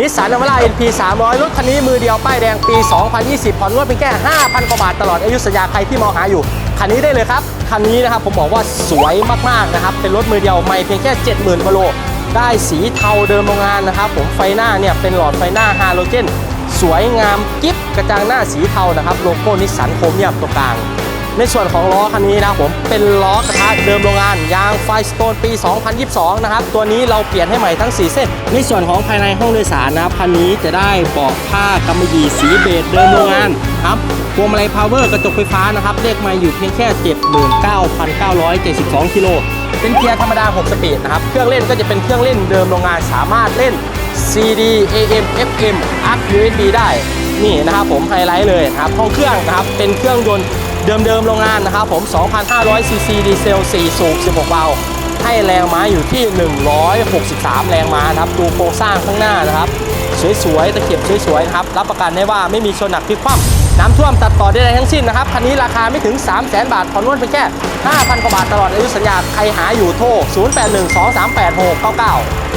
นิสสันนวาร่า NP 300 รถคันนี้มือเดียว ป้ายแดงปี 2020 ผ่อนงวดเป็นแค่ 5,000 กว่าบาทตลอดอายุสัญญาใครที่มองหาอยู่ คันนี้ได้เลยครับ คันนี้นะครับผมบอกว่าสวยมากๆนะครับ เป็นรถมือเดียวไม่เพียงแค่ 70,000กว่าโล ได้สีเทาเดิมโรงงานนะครับ ผมไฟหน้าเนี่ยเป็นหลอดไฟหน้าฮาโลเจน สวยงามกิ๊บกระจังหน้าสีเทานะครับ โลโก้นิสสันโครเมียมตรงกลาง ในส่วนของล้อคันนี้นะผมเป็นล้อกระทะเดิมโรงงาน ยางไฟสโตนปี 2022 นะครับ ตัวนี้เราเปลี่ยนให้ใหม่ทั้ง 4 เส้น ในส่วนของภายในห้องโดยสารนะครับคันนี้จะได้เบาะผ้ากำมะหยี่สีเบจเดิมโรงงานครับพวงมาลัยพาวเวอร์กระจกไฟฟ้านะครับเลขไมาอยู่เพียงแค่ 79,972 กิโลเป็นเกียร์ธรรมดา 6 สปีดนะครับ เครื่องเล่นก็จะเป็นเครื่องเล่นเดิมโรงงานสามารถเล่น CD AM FM ARC USB ได้ นี่นะครับผมไฮไลท์เลยนะครับห้องเครื่องนะครับเป็นเครื่องยนต์ เดิมๆโรงงานนะครับผม 2,500 ซีซีดีเซล 4 สูบ 16 วาล์วให้แรงม้าอยู่ที่ 163 แรงม้านะครับ ดูโครงสร้างข้างหน้านะครับ สวยๆ ตะเข็บสวยๆนะครับ รับประกันได้ว่าไม่มีชนหนักพลิกคว่ำน้ำท่วมตัดต่อได้ทั้งสิ้นนะครับ คันนี้ราคาไม่ถึง 3 0 0 0 0 0บาทผ่อนนวดเพียงแค่ 5,000 กว่าบาทตลอดอายุสัญญา ใครหาอยู่โทร 0812386699